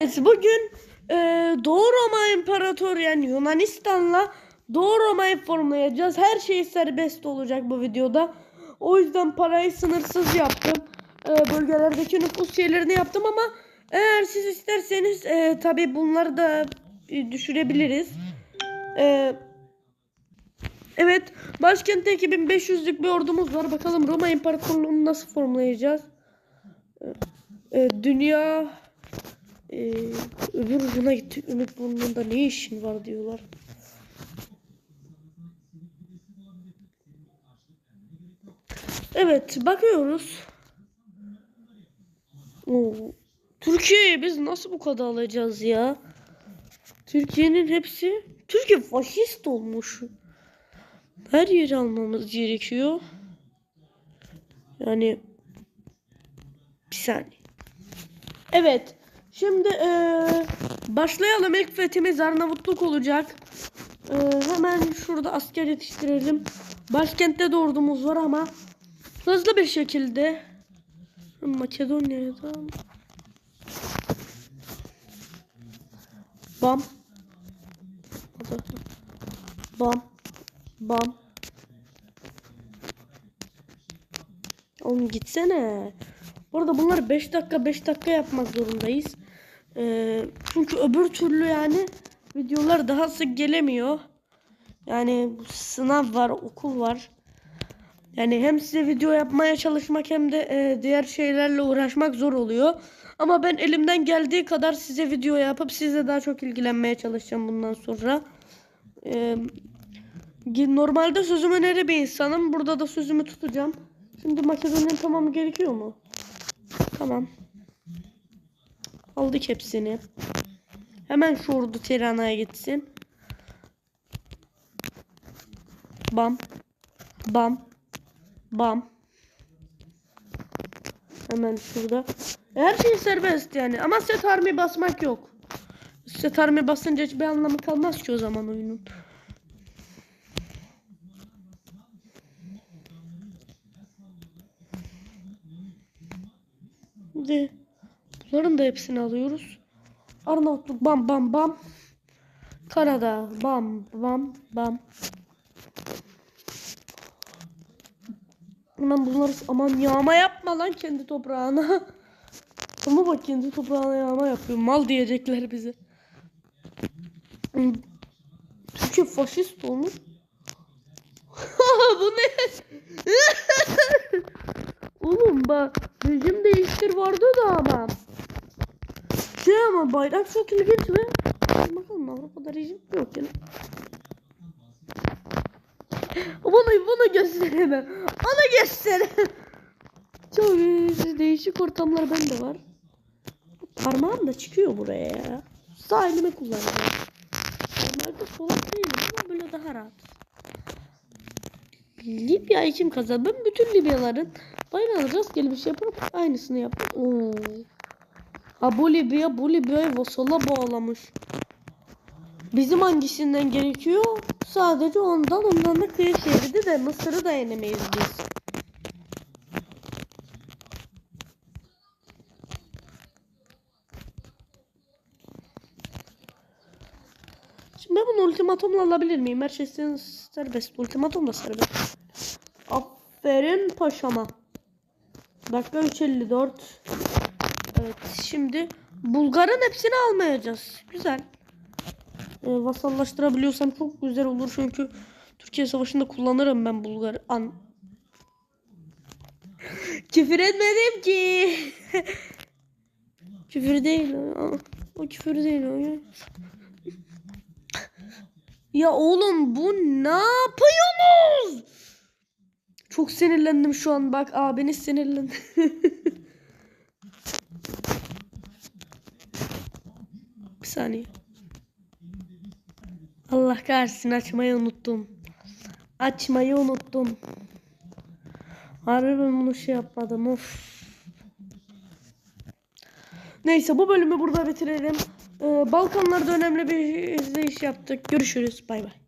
Evet, bugün e, Doğu Roma İmparatoru yani Yunanistan'la Doğu Roma'yı formlayacağız. Her şey serbest olacak bu videoda. O yüzden parayı sınırsız yaptım. E, bölgelerdeki nüfus şeylerini yaptım ama eğer siz isterseniz e, tabi bunları da düşürebiliriz. E, evet başkentte 2500'lük bir ordumuz var. Bakalım Roma İmparatorluğu'nu nasıl formlayacağız. E, e, dünya ee, öbür ucuna gittik. Ümit burnunda ne işin var diyorlar. Evet bakıyoruz. Oo, Türkiye'yi biz nasıl bu kadar alacağız ya? Türkiye'nin hepsi Türkiye faşist olmuş. Her yeri almamız gerekiyor. Yani bir saniye. Evet. Şimdi eee, başlayalım. İlk fethimiz Arnavutluk olacak. Eee, hemen şurada asker yetiştirelim. Başkentte de ordumuz var ama hızlı bir şekilde Makedonya'ya da Bam Bam Bam Oğlum gitsene. Bu arada bunları 5 dakika 5 dakika yapmak zorundayız. Ee, çünkü öbür türlü yani videolar daha sık gelemiyor. Yani sınav var, okul var. Yani hem size video yapmaya çalışmak hem de e, diğer şeylerle uğraşmak zor oluyor. Ama ben elimden geldiği kadar size video yapıp size daha çok ilgilenmeye çalışacağım bundan sonra. Ee, normalde sözümün eri bir insanım. Burada da sözümü tutacağım. Şimdi Makedonya'nın tamamı gerekiyor mu? Tamam. Aldık hepsini. Hemen şu ordu Tirana'ya gitsin. Bam. Bam. Bam. Hemen şurada. Her şey serbest yani. Ama set army basmak yok. Set army basınca hiçbir anlamı kalmaz ki o zaman oyunun. Şimdi bunların da hepsini alıyoruz. Arnavutluk bam bam bam. Karadağ bam bam bam. Hemen bunları aman yağma yapma lan kendi toprağına. Ama bak kendi toprağına yağma yapıyor. Mal diyecekler bize. Türkiye faşist olmuş. Bu ne? Oğlum bak rejim değiştir vardı da ama. Şey ama bayrak ilginç mi? Bakalım Avrupa'da rejim yok yani. Bunu bunu gösteremem. Onu gösteremem. Çok değişik ortamlar bende var. Parmağım da çıkıyor buraya ya. Sağ elimi kullanacağım. Normalde solak değilim ama böyle daha rahat. Libya'yı kim kazandı? Ben bütün Libyaların bayrağını rastgele bir şey yapıp aynısını yaptım. Oo. Ha bu Libya bu Libya'yı vasala bağlamış. Bizim hangisinden gerekiyor? Sadece ondan ondan da kıyı şeridi de Mısır'ı da yenemeyiz biz. Şimdi ben bunu ultimatomla alabilir miyim? Her şey serbest. Ultimatom da serbest. Aferin paşama. Dakika 3.54. Evet şimdi Bulgar'ın hepsini almayacağız. Güzel. Ee, vasallaştırabiliyorsam çok güzel olur çünkü Türkiye Savaşı'nda kullanırım ben Bulgar an. küfür etmedim ki. küfür değil. O, o küfür değil o. Ya oğlum bu ne yapıyorsunuz? Çok sinirlendim şu an bak abiniz sinirlendi. Saniye. Allah kahretsin açmayı unuttum. Açmayı unuttum. Harbi bunu şey yapmadım of. Neyse bu bölümü burada bitirelim. Ee, Balkanlarda önemli bir izleyiş yaptık. Görüşürüz. Bay bay.